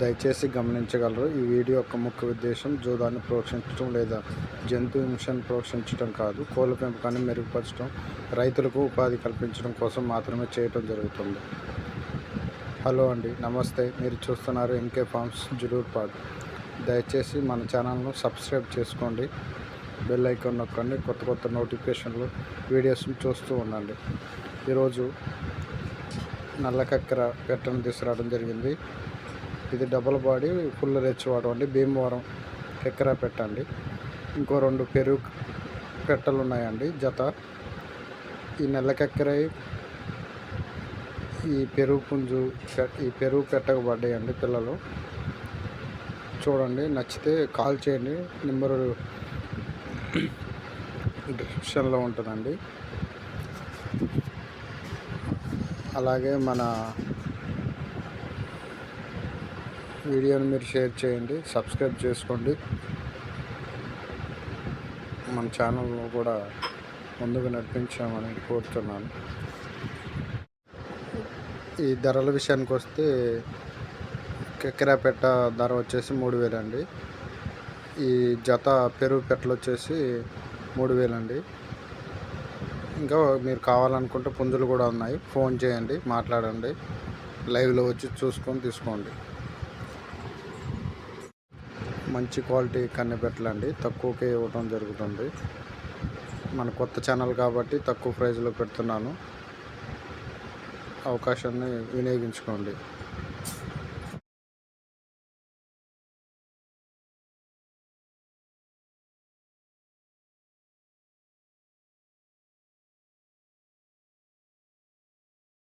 దయచేసి గమనించగలరు ఈ వీడియో యొక్క ముఖ్య ఉద్దేశం జూదాన్ని ప్రోత్సహించడం లేదా జంతు హింసను ప్రోత్సహించడం కాదు కోళ్ళ పెంపకాన్ని మెరుగుపరచడం రైతులకు ఉపాధి కల్పించడం కోసం మాత్రమే చేయటం జరుగుతుంది. హలో అండి నమస్తే. మీరు చూస్తున్నారు ఎంకే ఫార్మ్స్ జులూర్పాడ్ దయచేసి మన ఛానల్ను సబ్స్క్రైబ్ చేసుకోండి. బెల్ ఐకాన్ నొక్కండి. కొత్త కొత్త నోటిఫికేషన్లు వీడియోస్ని చూస్తూ ఉండండి. ఈరోజు నల్లకక్కెర పెట్టను తీసుకురావడం జరిగింది. ఇది డబుల్ బాడీ ఫుల్ రెచ్ వాడు అండి. భీమవరం కెక్కెర పెట్టండి ఇంకో రెండు పెరుగు పెట్టలు ఉన్నాయండి జత. ఈ నెల కెక్కెరై ఈ పెరుగు పుంజు ఈ పెరుగు పెట్టకు పడ్డాయండి పిల్లలు. చూడండి నచ్చితే కాల్ చేయండి. నెంబరు డిస్క్రిప్షన్లో ఉంటుందండి. అలాగే మన వీడియోని మీరు షేర్ చేయండి సబ్స్క్రైబ్ చేసుకోండి. మన ఛానల్ను కూడా ముందుకు నడిపించామని కోరుతున్నాను. ఈ ధరల విషయానికి వస్తే కెక్కరాపెట్ట ధర వచ్చేసి మూడు వేలండి. ఈ జత పెరుగు పెట్టలు వచ్చేసి మూడు వేలండి. ఇంకా మీరు కావాలనుకుంటే పుంజులు కూడా ఉన్నాయి. ఫోన్ చేయండి మాట్లాడండి. లైవ్లో వచ్చి చూసుకొని తీసుకోండి. మంచి క్వాలిటీ కన్నెపెట్టలండి. తక్కువకే ఇవ్వడం జరుగుతుంది. మన కొత్త ఛానల్ కాబట్టి తక్కువ ప్రైజ్లో పెడుతున్నాను. అవకాశాన్ని వినియోగించుకోండి.